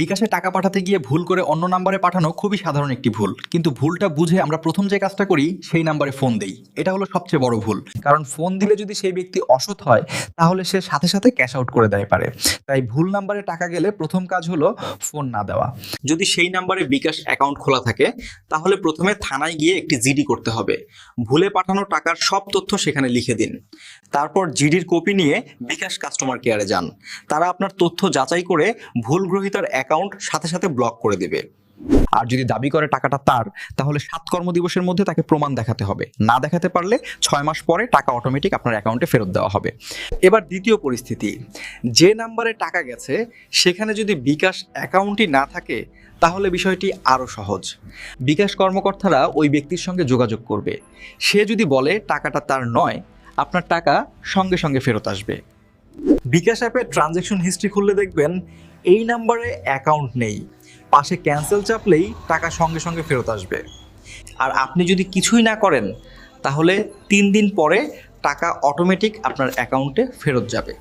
বিকাশে টাকা পাঠাতে গিয়ে ভুল করে অন্য নাম্বারে পাঠানো খুবই সাধারণ একটি ভুল। কিন্তু ভুলটা বুঝে আমরা প্রথম যে কাজটা করি, সেই নাম্বারে ফোন দেই। এটা হলো সবচেয়ে বড় ভুল। কারণ ফোন দিলে যদি সেই ব্যক্তি অসৎ হয়, তাহলে সে সাথে সাথে ক্যাশ আউট করে দেয় পারে। তাই ভুল নাম্বারে টাকা গেলে প্রথম কাজ হলো ফোন না দেওয়া। যদি সেই নাম্বারে বিকাশ অ্যাকাউন্ট খোলা থাকে, তাহলে প্রথমে থানায় গিয়ে একটি জিডি করতে হবে। ভুলে পাঠানো টাকার সব তথ্য সেখানে লিখে দিন। তারপর জিডির কপি নিয়ে বিকাশ কাস্টমার কেয়ারে যান। তারা আপনার তথ্য যাচাই করে ভুল গ্রহীতার অ্যাকাউন্ট সাথে সাথে ব্লক করে দেবে। আর যদি দাবি করে টাকাটা তার, তাহলে সাত কর্মদিবসের মধ্যে তাকে প্রমাণ দেখাতে হবে। না দেখাতে পারলে ছয় মাস পরে টাকা অটোমেটিক আপনার অ্যাকাউন্টে ফেরত দেওয়া হবে। এবার দ্বিতীয় পরিস্থিতি, যে নাম্বারে টাকা গেছে, সেখানে যদি বিকাশ অ্যাকাউন্টই না থাকে, তাহলে বিষয়টি আরও সহজ। বিকাশ কর্মকর্তারা ওই ব্যক্তির সঙ্গে যোগাযোগ করবে। সে যদি বলে, টাকাটা তার নয়, আপনার টাকা সঙ্গে সঙ্গে ফেরত আসবে। বিকাশ অ্যাপে ট্রানজ্যাকশন হিস্ট্রি খুললে দেখবেন এই নাম্বারে অ্যাকাউন্ট নেই। পাশে ক্যান্সেল চাপলেই টাকা সঙ্গে সঙ্গে ফেরত আসবে। আর আপনি যদি কিছুই না করেন, তাহলে তিন দিন পরে টাকা অটোমেটিক আপনার অ্যাকাউন্টে ফেরত যাবে।